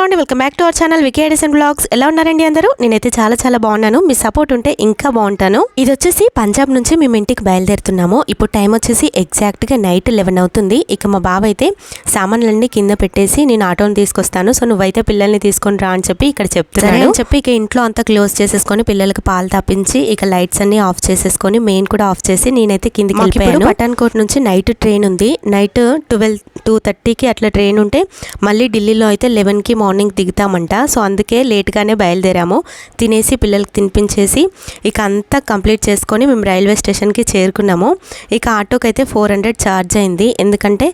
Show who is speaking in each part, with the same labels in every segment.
Speaker 1: Hello అండి welcome back to our channel Vicky Edison blogs ఎలా ఉన్నారండి అందరూ? నేనైతే చాలా చాలా బాగున్నాను. మీ సపోర్ట్ ఉంటే ఇంకా బాగుంటాను. ఇది వచ్చేసి పంజాబ్ నుంచి మేము ఇంటికి బయలుదేరుతున్నాము. ఇప్పుడు టైం వచ్చేసి ఎగ్జాక్ట్గా నైట్ లెవెన్ అవుతుంది. ఇక మా బావ అయితే సామాన్లన్నీ కింద పెట్టేసి నేను ఆటోని తీసుకొస్తాను. సో నువ్వైతే పిల్లల్ని తీసుకొని రా అని చెప్పి ఇక్కడ చెప్తున్నాను అని చెప్పి ఇక ఇంట్లో అంతా క్లోజ్ చేసేసుకొని పిల్లలకి పాలు తాపించి ఇక లైట్స్ అన్ని ఆఫ్ చేసేసుకొని మెయిన్ కూడా ఆఫ్ చేసి నేనైతే కిందికి వెళ్ళిపోయాను. పఠాన్కోట్ నుంచి నైట్ ట్రైన్ ఉంది. నైట్ ట్వెల్వ్ టూ థర్టీకి అట్లా ట్రైన్ ఉంటే మళ్ళీ ఢిల్లీలో అయితే లెవెన్కి మార్నింగ్ మార్నింగ్ దిగుతామంట. సో అందుకే లేట్గానే బయలుదేరాము. తినేసి పిల్లలకి తినిపించేసి ఇక అంతా కంప్లీట్ చేసుకొని మేము రైల్వే స్టేషన్కి చేరుకున్నాము. ఇక ఆటోకి అయితే ఫోర్ హండ్రెడ్ ఛార్జ్ అయింది. ఎందుకంటే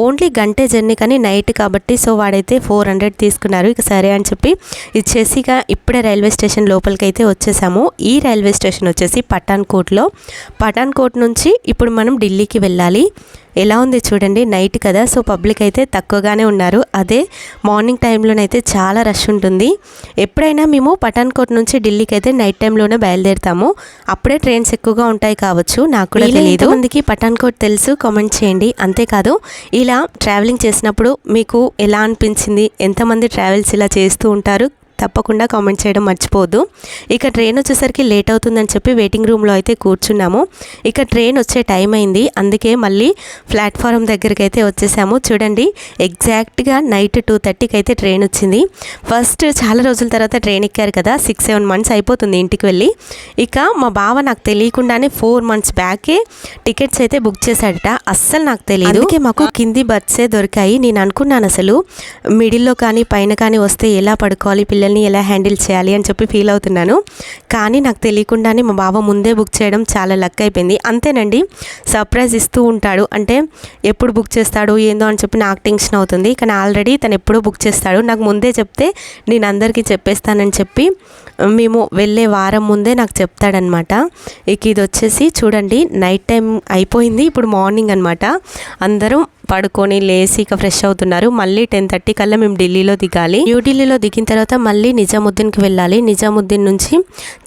Speaker 1: ఓన్లీ గంటే జర్నీ కానీ నైట్ కాబట్టి సో వాడైతే ఫోర్ హండ్రెడ్ తీసుకున్నారు. ఇక సరే అని చెప్పి ఇచ్చేసి ఇక ఇప్పుడే రైల్వే స్టేషన్ లోపలికి అయితే వచ్చేసాము. ఈ రైల్వే స్టేషన్ వచ్చేసి పఠాన్కోట్లో. పఠాన్కోట్ నుంచి ఇప్పుడు మనం ఢిల్లీకి వెళ్ళాలి. ఎలా ఉంది చూడండి నైట్ కదా సో పబ్లిక్ అయితే తక్కువగానే ఉన్నారు. అదే మార్నింగ్ టైంలోనైతే చాలా రష్ ఉంటుంది. ఎప్పుడైనా మేము పఠాన్కోట్ నుంచి ఢిల్లీకి అయితే నైట్ టైంలోనే బయలుదేరుతాము. అప్పుడే ట్రైన్స్ ఎక్కువగా ఉంటాయి కావచ్చు నాకు కూడా తెలియదు మందికి పఠాన్కోట్ తెలుసు కామెంట్ చేయండి. అంతేకాదు ఇలా ట్రావెలింగ్ చేసినప్పుడు మీకు ఎలా అనిపించింది? ఎంతమంది ట్రావెల్స్ ఇలా చేస్తూ ఉంటారు? తప్పకుండా కామెంట్ చేయడం మర్చిపోవద్దు. ఇక ట్రైన్ వచ్చేసరికి లేట్ అవుతుందని చెప్పి వెయిటింగ్ రూమ్లో అయితే కూర్చున్నాము. ఇక ట్రైన్ వచ్చే టైం అయింది. అందుకే మళ్ళీ ప్లాట్ఫారం దగ్గరికి అయితే వచ్చేసాము. చూడండి ఎగ్జాక్ట్గా నైట్ టూ థర్టీకి అయితే ట్రైన్ వచ్చింది. ఫస్ట్ చాలా రోజుల తర్వాత ట్రైన్ ఎక్కారు కదా. సిక్స్ సెవెన్ మంత్స్ అయిపోతుంది ఇంటికి వెళ్ళి. ఇక మా బావ నాకు తెలియకుండానే ఫోర్ మంత్స్ బ్యాకే టికెట్స్ అయితే బుక్ చేశాడట. అస్సలు నాకు తెలియదు అందుకే మాకు కింది బర్త్సే దొరికాయి. నేను అనుకున్నాను అసలు మిడిల్లో కానీ పైన కానీ వస్తే ఎలా పడుకోవాలి పిల్లల్ని ఎలా హ్యాండిల్ చేయాలి అని చెప్పి ఫీల్ అవుతున్నాను. కానీ నాకు తెలియకుండానే మా బావ ముందే బుక్ చేయడం చాలా లక్ అయిపోయింది. అంతేనండి సర్ప్రైజ్ ఇస్తూ ఉంటాడు. అంటే ఎప్పుడు బుక్ చేస్తాడు ఏందో అని చెప్పి నాకు టెన్షన్ అవుతుంది. కానీ ఆల్రెడీ తను ఎప్పుడూ బుక్ చేస్తాడు. నాకు ముందే చెప్తే నేను అందరికీ చెప్పేస్తానని చెప్పి మేము వెళ్ళే వారం ముందే నాకు చెప్తాడనమాట. ఇక ఇది వచ్చేసి చూడండి నైట్ టైం అయిపోయింది. ఇప్పుడు మార్నింగ్ అనమాట అందరూ పడుకొని లేసి ఇక ఫ్రెష్ అవుతున్నారు. మళ్ళీ టెన్ థర్టీ కల్లా మేము ఢిల్లీలో దిగాలి. న్యూ ఢిల్లీలో దిగిన తర్వాత మళ్ళీ నిజాముద్దీన్కి వెళ్ళాలి. నిజాముద్దీన్ నుంచి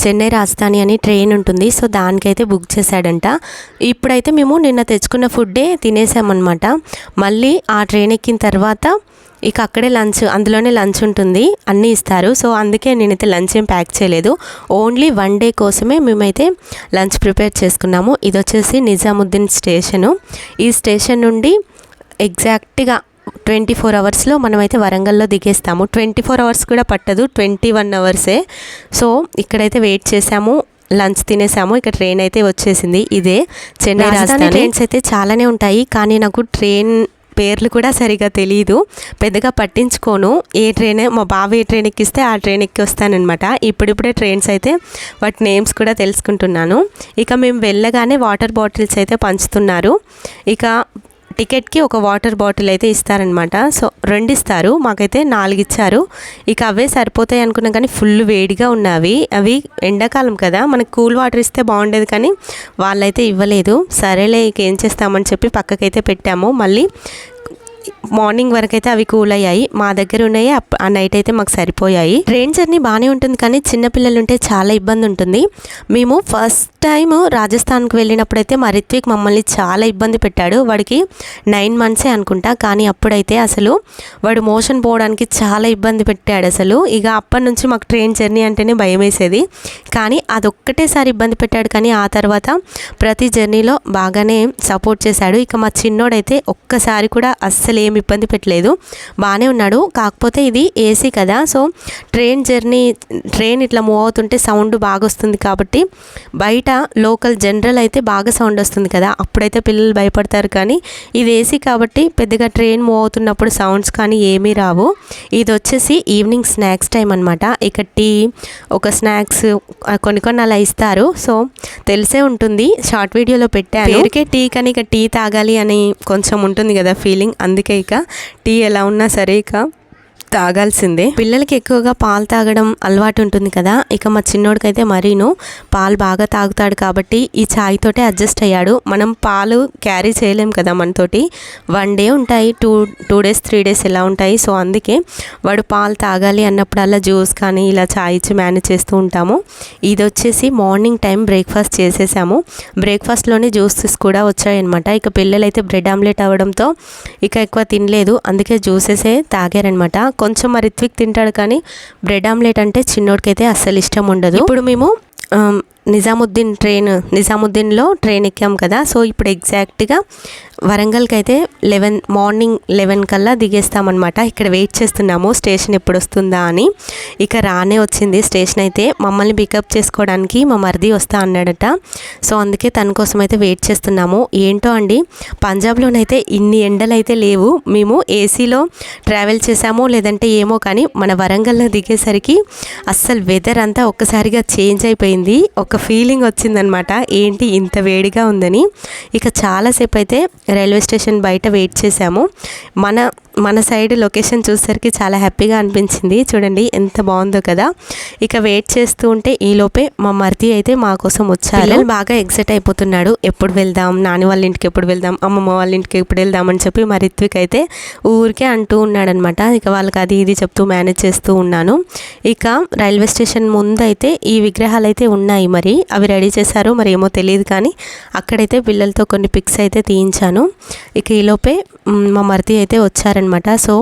Speaker 1: చెన్నై రాజధాని అని ట్రైన్ ఉంటుంది. సో దానికైతే బుక్ చేశాడంట. ఇప్పుడైతే మేము నిన్న తెచ్చుకున్న ఫుడ్డే తినేసామన్నమాట. మళ్ళీ ఆ ట్రైన్ ఎక్కిన తర్వాత ఇక అక్కడే లంచ్ అందులోనే లంచ్ ఉంటుంది. అన్నీ ఇస్తారు. సో అందుకే నేనైతే లంచ్ ఏం ప్యాక్ చేయలేదు. ఓన్లీ వన్ డే కోసమే మేమైతే లంచ్ ప్రిపేర్ చేసుకున్నాము. ఇది వచ్చేసి నిజాముద్దీన్ స్టేషను. ఈ స్టేషన్ నుండి ఎగ్జాక్ట్గా ట్వంటీ ఫోర్ అవర్స్లో మనమైతే వరంగల్లో దిగేస్తాము. ట్వంటీ ఫోర్ అవర్స్ కూడా పట్టదు ట్వంటీ వన్ అవర్సే. సో ఇక్కడైతే వెయిట్ చేసాము లంచ్ తినేసాము ఇక ట్రైన్ అయితే వచ్చేసింది. ఇదే చెన్నై రాజధాని ట్రైన్స్ అయితే చాలానే ఉంటాయి కానీ నాకు ట్రైన్ పేర్లు కూడా సరిగా తెలియదు పెద్దగా పట్టించుకోను. ఏ ట్రైన్ మా బావ ఏ ట్రైన్ ఎక్కిస్తే ఆ ట్రైన్ ఎక్కి వస్తానమాట ఇప్పుడిప్పుడే ట్రైన్స్ అయితే వాటి నేమ్స్ కూడా తెలుసుకుంటున్నాను. ఇక మేము వెళ్ళగానే వాటర్ బాటిల్స్ అయితే పంచుతున్నారు. ఇక టికెట్కి ఒక వాటర్ బాటిల్ అయితే ఇస్తారనమాట సో రెండు ఇస్తారు. మాకైతే నాలుగు ఇచ్చారు. ఇక అవే సరిపోతాయి అనుకున్నాం కానీ ఫుల్ వేడిగా ఉన్నవి. అవి ఎండాకాలం కదా మనకు కూల్ వాటర్ ఇస్తే బాగుండేది కానీ వాళ్ళైతే ఇవ్వలేదు. సరేలే ఇక ఏం చేస్తామని చెప్పి పక్కకైతే పెట్టాము. మళ్ళీ మార్నింగ్ వరకు అయితే అవి కూల్ అయ్యాయి. మా దగ్గర ఉన్నాయి అప్- ఆ నైట్ అయితే మాకు సరిపోయాయి. ట్రైన్ జర్నీ బాగానే ఉంటుంది కానీ చిన్నపిల్లలు ఉంటే చాలా ఇబ్బంది ఉంటుంది. మేము ఫస్ట్ టైం రాజస్థాన్కి వెళ్ళినప్పుడు అయితే మా రిత్విక్ మమ్మల్ని చాలా ఇబ్బంది పెట్టాడు. వాడికి నైన్ మంత్సే అనుకుంటా కానీ అప్పుడైతే అసలు వాడు మోషన్ పోవడానికి చాలా ఇబ్బంది పెట్టాడు అసలు. ఇక అప్పటి నుంచి మాకు ట్రైన్ జర్నీ అంటేనే భయం వేసేది. కానీ అదొక్కటేసారి ఇబ్బంది పెట్టాడు కానీ ఆ తర్వాత ప్రతి జర్నీలో బాగానే సపోర్ట్ చేశాడు. ఇక మా చిన్నోడైతే ఒక్కసారి కూడా అస్సలు ఏమి ఇబ్బంది పెట్టలేదు. బాగానే ఉన్నాడు. కాకపోతే ఇది ఏసీ కదా. సో ట్రైన్ జర్నీ ట్రైన్ ఇట్లా మూవ్ అవుతుంటే సౌండ్ బాగా వస్తుంది కాబట్టి బయట లోకల్ జనరల్ అయితే బాగా సౌండ్ వస్తుంది కదా. అప్పుడైతే పిల్లలు భయపడతారు కానీ ఇది ఏసీ కాబట్టి పెద్దగా ట్రైన్ మూవ్ అవుతున్నప్పుడు సౌండ్స్ కానీ ఏమీ రావు. ఇది వచ్చేసి ఈవినింగ్ స్నాక్స్ టైం అనమాట ఇక టీ ఒక స్నాక్స్ కొన్ని కొన్ని అలా ఇస్తారు. సో తెలిసే ఉంటుంది. షార్ట్ వీడియోలో పెట్టాను. పేరుకే టీ కానీ ఇక టీ తాగాలి అని కొంచెం ఉంటుంది కదా ఫీలింగ్. అందుకే ఇక. టీ ఎలా ఉన్నా సరే ఇక. తాగాల్సిందే. పిల్లలకి ఎక్కువగా పాలు తాగడం అలవాటు ఉంటుంది కదా. ఇక మా చిన్నోడికైతే మరీను పాలు బాగా తాగుతాడు కాబట్టి ఈ ఛాయ్ తోటే అడ్జస్ట్ అయ్యాడు. మనం పాలు క్యారీ చేయలేం కదా మనతోటి. వన్ డే ఉంటాయి two two days three days ఎలా ఉంటాయి. సో అందుకే వాడు పాలు తాగాలి అన్నప్పుడల్లా జ్యూస్ కానీ ఇలా ఛాయ్ ఇచ్చి మేనేజ్ చేస్తూ ఉంటాము. ఇది వచ్చేసి మార్నింగ్ టైం బ్రేక్ఫాస్ట్ చేసేసాము. బ్రేక్ఫాస్ట్లోనే జ్యూసెస్ కూడా వచ్చాయన్నమాట. ఇక పిల్లలైతే బ్రెడ్ ఆమ్లెట్ అవ్వడంతో ఇక ఎక్కువ తినలేదు. అందుకే జ్యూసెసే తాగారనమాట కొంచెం మరి రిత్విక్ తింటాడు కానీ బ్రెడ్ ఆమ్లెట్ అంటే చిన్నోడికైతే అస్సలు ఇష్టం ఉండదు. ఇప్పుడు మేము నిజాముద్దీన్ ట్రైన్ నిజాముద్దీన్లో ట్రైన్ ఎక్కాం కదా. సో ఇప్పుడు ఎగ్జాక్ట్గా వరంగల్కి అయితే లెవెన్ మార్నింగ్ లెవెన్ కల్లా దిగేస్తామన్నమాట. ఇక్కడ వెయిట్ చేస్తున్నాము స్టేషన్ ఎప్పుడు వస్తుందా అని. ఇక రానే వచ్చింది స్టేషన్ అయితే. మమ్మల్ని పికప్ చేసుకోవడానికి మా మరిది వస్తా అన్నాడట. సో అందుకే తన కోసం అయితే వెయిట్ చేస్తున్నాము. ఏంటో అండి పంజాబ్లోనైతే ఇన్ని ఎండలు అయితే లేవు. మేము ఏసీలో ట్రావెల్ చేసాము లేదంటే ఏమో కానీ మన వరంగల్లో దిగేసరికి అస్సలు వెదర్ అంతా ఒక్కసారిగా చేంజ్ అయిపోయింది. ఒక ఫీలింగ్ వచ్చిందనమాట. ఏంటి ఇంత వేడిగా ఉందని. ఇక చాలాసేపు అయితే రైల్వే స్టేషన్ బయట వెయిట్ చేసాము మన మన సైడ్ లొకేషన్ చూసేసరికి చాలా హ్యాపీగా అనిపించింది. చూడండి ఎంత బాగుందో కదా. ఇక వెయిట్ చేస్తూ ఉంటే ఈ లోపే మా మరిది అయితే మా కోసం వచ్చారు. బాగా ఎగ్జైట్ అయిపోతున్నాడు. ఎప్పుడు వెళ్దాం నాని వాళ్ళ ఇంటికి ఎప్పుడు వెళ్దాం అమ్మమ్మ వాళ్ళ ఇంటికి ఎప్పుడు వెళ్దాం అని చెప్పి మా రిత్విక్ అయితే ఊరికే అంటూ ఉన్నాడనమాట ఇక వాళ్ళకి అది ఇది చెప్తూ మేనేజ్ చేస్తూ ఉన్నాను. ఇక రైల్వే స్టేషన్ ముందు అయితే ఈ విగ్రహాలు అయితే ఉన్నాయి మరి. అవి రెడీ చేశారో మరి ఏమో తెలియదు కానీ అక్కడైతే పిల్లలతో కొన్ని పిక్స్ అయితే తీయించాను. ఇక ఈలోపే మా మరిది అయితే వచ్చారనమాట. సో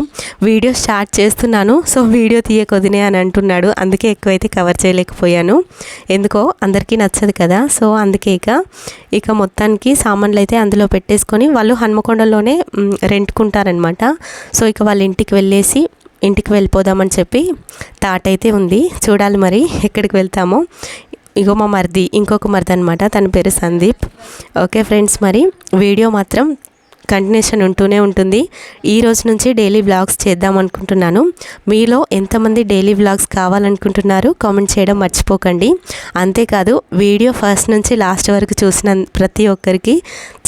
Speaker 1: వీడియో స్టార్ట్ చేస్తున్నాను. సో వీడియో తీయకొదినే అని అంటున్నాడు. అందుకే ఎక్కువైతే కవర్ చేయలేకపోయాను. ఎందుకో అందరికీ నచ్చదు కదా. సో అందుకే ఇక ఇక మొత్తానికి సామాన్లు అయితే అందులో పెట్టేసుకొని వాళ్ళు హన్మకొండలోనే రెంట్కుంటారనమాట. సో ఇక వాళ్ళ ఇంటికి వెళ్ళేసి ఇంటికి వెళ్ళిపోదామని చెప్పి థాట్ అయితే ఉంది. చూడాలి మరి ఎక్కడికి వెళ్తామో. ఇగో మా మరిది ఇంకొక మరిది అనమాట తన పేరు సందీప్. ఓకే ఫ్రెండ్స్ మరి వీడియో మాత్రం కంటిన్యూషన్ ఉంటూనే ఉంటుంది. ఈ రోజు నుంచి డైలీ వ్లాగ్స్ చేద్దాం అనుకుంటున్నాను. మీలో ఎంతమంది డైలీ వ్లాగ్స్ కావాలనుకుంటున్నారు కామెంట్ చేయడం మర్చిపోకండి. అంతేకాదు వీడియో ఫస్ట్ నుంచి లాస్ట్ వరకు చూసిన ప్రతి ఒక్కరికి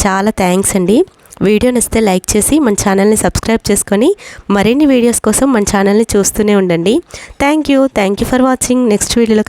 Speaker 1: చాలా థ్యాంక్స్ అండి. వీడియో నచ్చితే లైక్ చేసి మన ఛానల్ని సబ్స్క్రైబ్ చేసుకొని మరిన్ని వీడియోస్ కోసం మన ఛానల్ని చూస్తూనే ఉండండి. Thank you. Thank you for watching. Next వీడియోలో